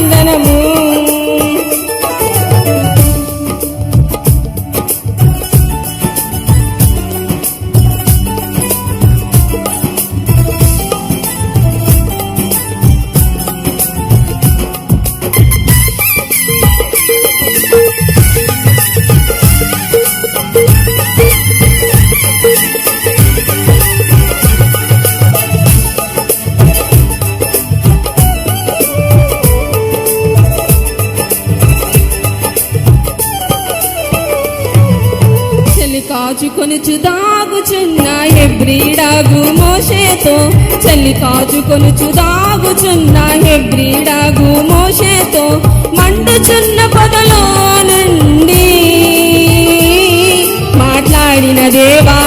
చందనము కాచుకొనుచు దాగుచున్న హెబ్రీడాగు మోషేతో. చలి కాచుకొనుచు దాగుచున్న హెబ్రీడాగు మోషేతో. మండుచున్న పొదలో నుండి మాట్లాడిన దేవా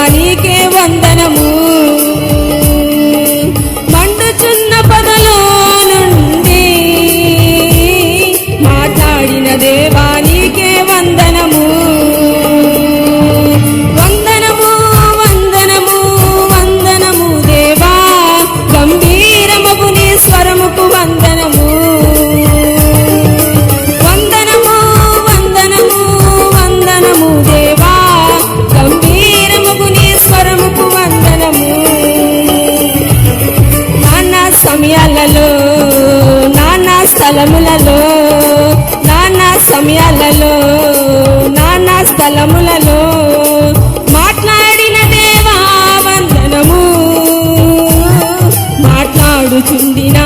సమయాలలో నానా స్థలములలో నానా సమయాలలో నానా స్థలములలో మాట్లాడిన దేవా వందనము. మాట్లాడుచుండిన